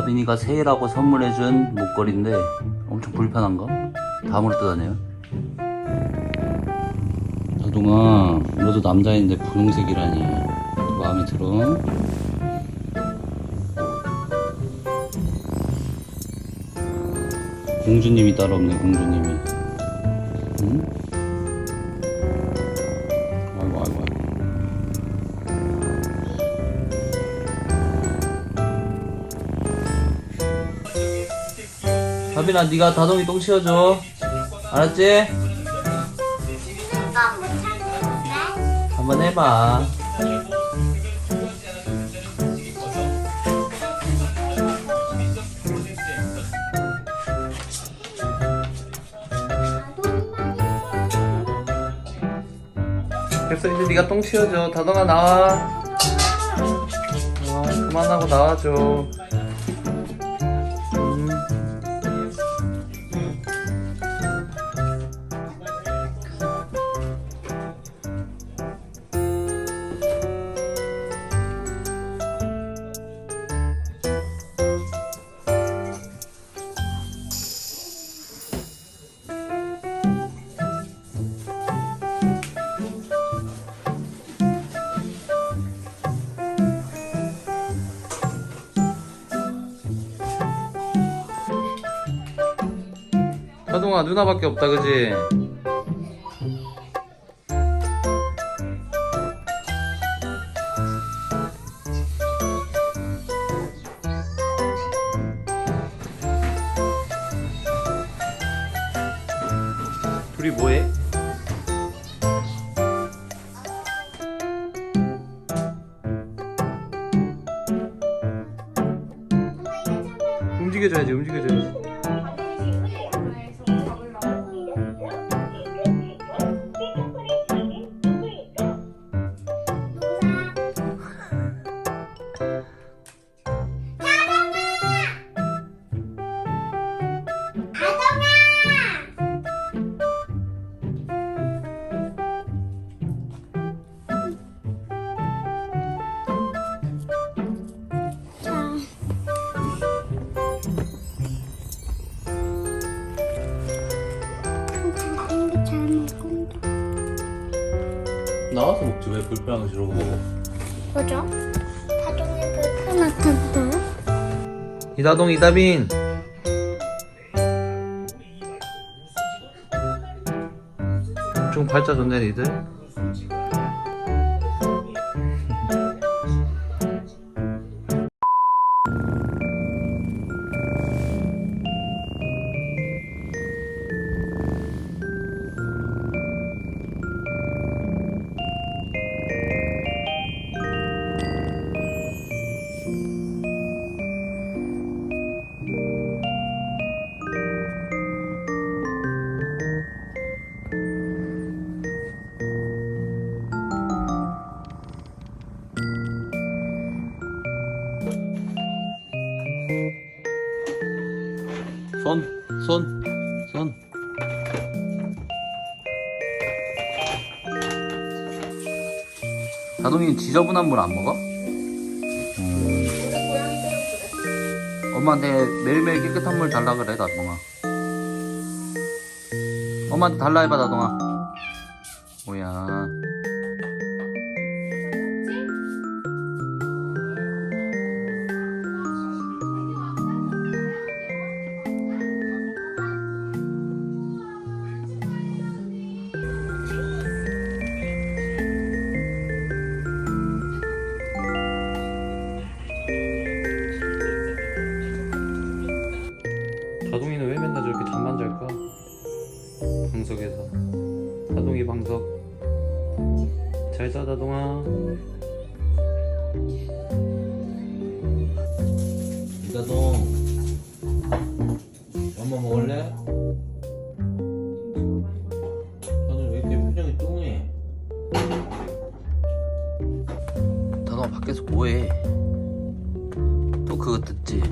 다빈이가 새해라고 선물해준 목걸이인데 엄청 불편한가? 다음으로 뜯어내요. 자동아, 너도 남자인데 분홍색이라니 마음에 들어? 공주님이 따로 없네, 공주님이. 응? 다빈아, 네가 다동이 똥 치워줘. 알았지? 한번 해봐. 됐어 이제 네가 똥 치워줘. 다동아 나와. 어, 그만하고 나와줘. 다동아 누나밖에 없다 그지? 둘이 뭐해? 움직여줘야지 움직여줘야지 나와서 먹지 왜 불편한 거 먹어 뭐죠? 다동이 불편하던데? 이다동 이다빈 좀 발자졌네 니들 손, 손, 손. 다동이 지저분한 물 안 먹어? 음. 엄마한테 매일매일 깨끗한 물 달라 그래, 다동아. 엄마한테 달라 해봐, 다동아. 뭐야. 다동이는 왜 맨날 저렇게 잠만 잘까? 방석에서 다동이 방석 잘자 다동아 이다동 엄마 먹을래? 다동 왜 이렇게 표정이 뚱해? 다동아 밖에서 뭐해? 또 그거 듣지?